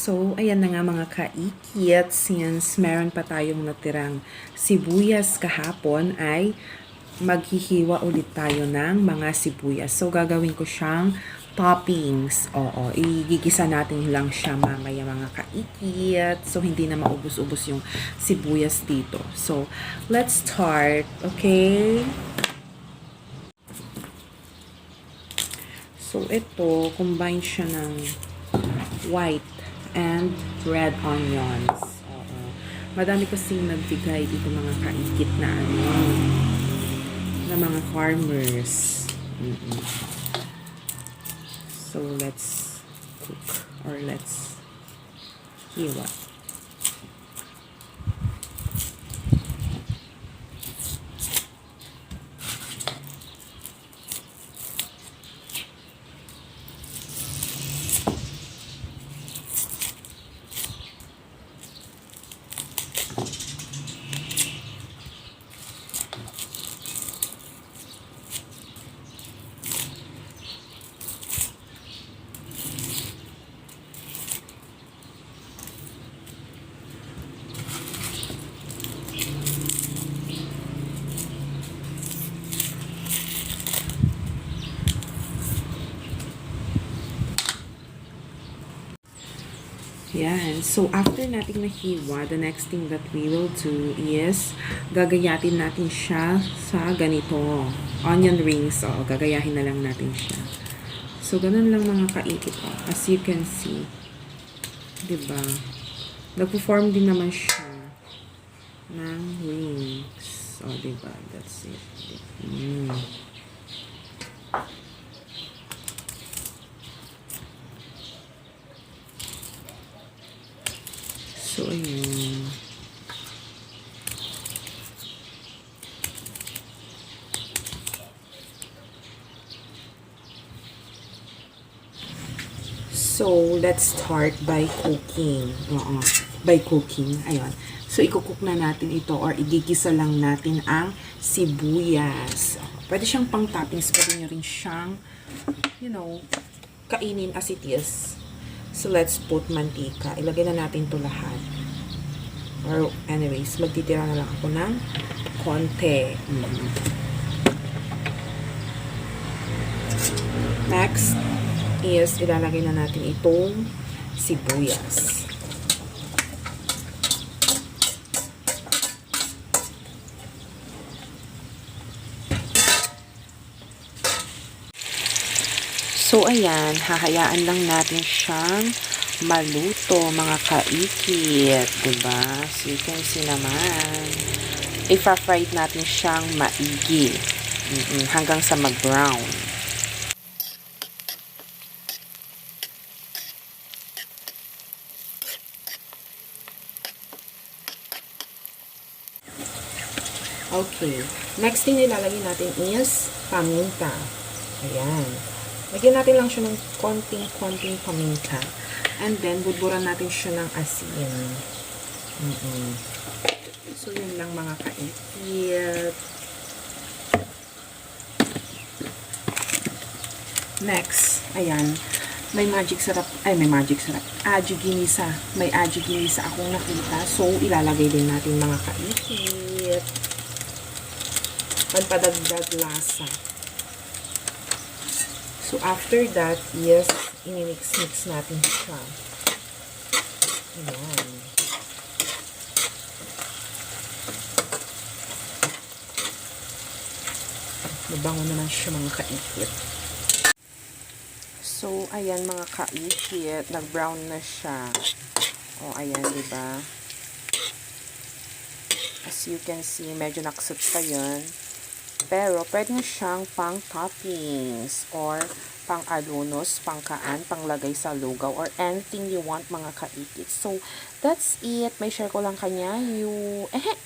So, ayan na nga mga kaikit. Since meron pa tayong natirang sibuyas kahapon ay maghihiwa ulit tayo ng mga sibuyas. So, gagawin ko siyang toppings. Oo, igigisa natin lang siya mamaya mga kaikit. So, hindi na maubos-ubos yung sibuyas dito. So, let's start. Okay? So, ito, combine siya ng white and red onions. Oo. Madami kasing nagbigay dito mga kaikit na ano, na mga farmers. Mm-mm. So, let's cook or let's hiwa. Yan. So, after nating nahiwa, the next thing that we will do is gagayatin natin siya sa ganito. Onion rings. O, gagayahin na lang natin siya. So, ganun lang mga kaikit. O. As you can see. 'Di ba? Nagpo-form din naman siya ng rings. O, 'di ba? That's it. Mm. So, ayun. So, let's start by cooking. Oo, by cooking. Ayun. So, ikukook na natin ito or igigisa lang natin ang sibuyas. Pwede siyang pang toppings. Pwede nyo rin siyang, you know, kainin as it is. So, let's put mantika. Ilagay na natin to lahat. Or, anyways, magtitira na lang ako ng konti. Next is ilalagay na natin itong sibuyas. So, ayan, hahayaan lang natin siyang maluto, mga kaikit, diba? So, you can see naman. Ipa-fried natin siyang maigi Mm-mm, hanggang sa mag-brown. Okay. Next thing nilalagay natin is paminta. Ayan. Lagyan natin lang siya ng konting-konting paminta. And then, budburan natin siya ng asin. Mm -mm. So, yun lang mga kaikit. Next, ayan. May magic sarap, ay may magic sarap. Aji. May aji akong nakita. So, ilalagay din natin mga kaikit. Panpadagdag lasa. So, after that, yes, inimix-mix natin siya. Ayan. Mabango naman siya mga kaikit. So, ayan mga kaikit. Nag-brown na siya. O, ayan, ba? As you can see, medyo naksot pa yun. Pero, pwede siyang pang toppings or pang alunos, pang kaan, panglagay sa lugaw, or anything you want mga kaikit. So, that's it. May share ko lang kanya yung, eh,